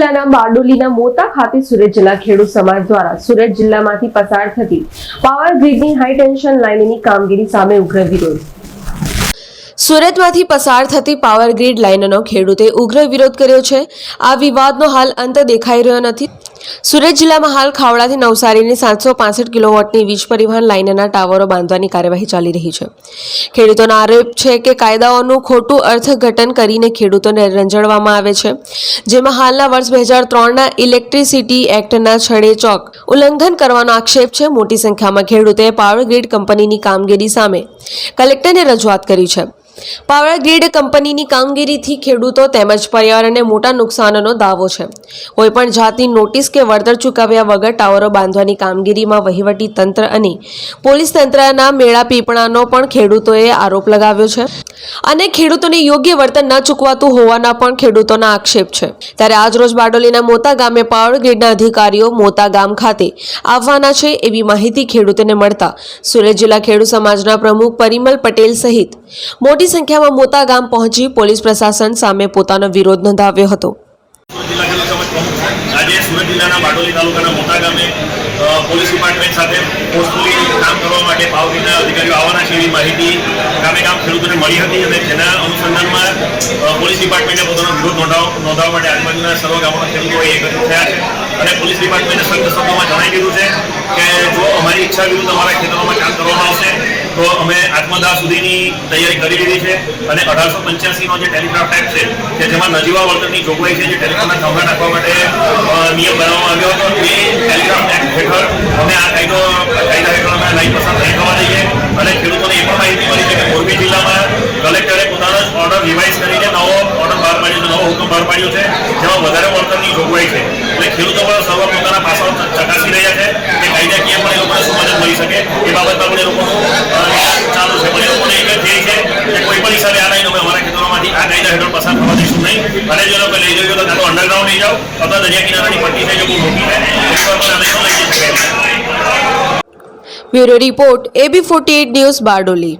જિલ્લાના બારડોલીના મોતા ખાતે સુરત જિલ્લા ખેડૂત સમાજ દ્વારા સુરત જિલ્લામાંથી પસાર થતી પાવર ગ્રીડની હાઈ ટેન્શન લાઇનની કામગીરી સામે ઉગ્ર વિરોધ. સુરતમાંથી પસાર થતી પાવર ગ્રીડ લાઇનનો ખેડૂતે ઉગ્ર વિરોધ કર્યો છે. આ વિવાદનો હાલ અંત દેખાઈ રહ્યો નથી. સુરત જિલ્લામાં હાલ ખાવડાથી નવસારીની સાતસો પાસઠ કિલોવોટની વીજ પરિવહન લાઇનના ટાવરો બાંધવાની કાર્યવાહી ચાલી રહી છે. ખેડૂતોનો આરોપ છે કે કાયદાઓનું ખોટું અર્થઘટન કરીને ખેડૂતોને રંજડવામાં આવે છે. જેમાં હાલના વર્ષ બે હજાર ત્રણના ઇલેક્ટ્રિસિટી એક્ટના છડે ચોક ઉલ્લંઘન કરવાનો આક્ષેપ છે. મોટી સંખ્યામાં ખેડૂતોએ પાવર ગ્રીડ કંપનીની કામગીરી સામે કલેક્ટરને રજૂઆત કરી છે. પાવર ગ્રીડ કંપનીની કામગીરીથી ખેડૂતો તેમજ પર્યાવરણને મોટા નુકસાનનો દાવો છે. કોઈપણ જાતની નોટિસ કે વળતર ચૂકવ્યા વગર ટાવરો બાંધવાની કામગીરીમાં વહીવટી તંત્ર અને પોલીસ તંત્રના મેળા પીપણાનો પણ ખેડૂતોએ આરોપ લગાવ્યો છે. અને ખેડૂતોને યોગ્ય વળતર ન ચૂકવાતું હોવાના પણ ખેડૂતોના આક્ષેપ છે. ત્યારે આજરોજ બારડોલીના મોતા ગામે પાવર ગ્રીડના અધિકારીઓ મોતા ગામ ખાતે આવવાના છે એવી માહિતી ખેડૂતોને મળતા સુરત જિલ્લા ખેડૂત સમાજના પ્રમુખ પરિમલ પટેલ સહિત મોટી સંખ્યામાં મોતા ગામ પહોંચી પોલીસ પ્રશાસન સામે પોતાનો વિરોધ નોંધાવ્યો હતો. આજે સુરત જિલ્લાના બારડોલી મોટા ગામે પોલીસ ડિપાર્ટમેન્ટ સાથે ફોર્સફુલી કામ કરવા માટે પાવગીરના અધિકારીઓ આવવાના છે એવી માહિતી ગામે ગામ ખેડૂતોને મળી હતી અને તેના અનુસંધાનમાં પોલીસ ડિપાર્ટમેન્ટે પોતાનો વિરોધ નોંધાવ, નોંધાવવા માટે આજુબાજુના સર્વ ગામોના ખેડૂતો એકત્રિત થયા છે. અને પોલીસ ડિપાર્ટમેન્ટે સખ્ત શબ્દોમાં જણાવી દીધું છે કે જો અમારી ઈચ્છા વિરુદ્ધ અમારા ખેતરોમાં કામ કરવામાં આવશે તો અમે આત્મદાહ સુધીની તૈયારી કરી લીધી છે અને અઢારસો પંચ્યાસીનો જે ટેલિગ્રાફ એક્ટ છે, કે જેમાં નજીવા વળતરની જોગવાઈ છે જે ટેલિકોમના થાંભલા નાખવા માટે નિયમ બનાવવામાં આવ્યો હતો એ ટેલિગ્રાફ એક્ટ હેઠળ અમે આ કાયદો, કાયદા હેઠળ અમે લાઈન પસાર નહીં થવા દઈએ. અને ખેડૂતોને એ પણ માહિતી મળી છે કે મોરબી જિલ્લામાં કલેક્ટરે પોતાનો જ ઓર્ડર રિવાઇઝ કરીને નવો ઓર્ડર બહાર પાડ્યો છે, નવો હુકમ બહાર પાડ્યો છે, જેમાં વધારે વળતરની જોગવાઈ છે. એટલે ખેડૂતો પણ સર્વ પોતાના પાસાઓ ચકાસી રહ્યા છે કે કાયદાકીય પણ એ લોકોને શું મળી શકે, એ બાબતમાં પણ એ લોકોનું અ, ચાલુ છે પણ એ લોકોને એક જ ધ્યેય છે કે કોઈ પણ હિસાબે આ લાઈન અમે અમારા ખેતરોમાંથી આ કાયદા હેઠળ પસાર થવા અને જો તમે લઈ જજો તો કાં તો અંડરગ્રાઉન્ડ લઈ જાઓ. અથવા દરિયા કિનારાની પટ્ટી થઈ જવું bureau report AB forty news Bardoli.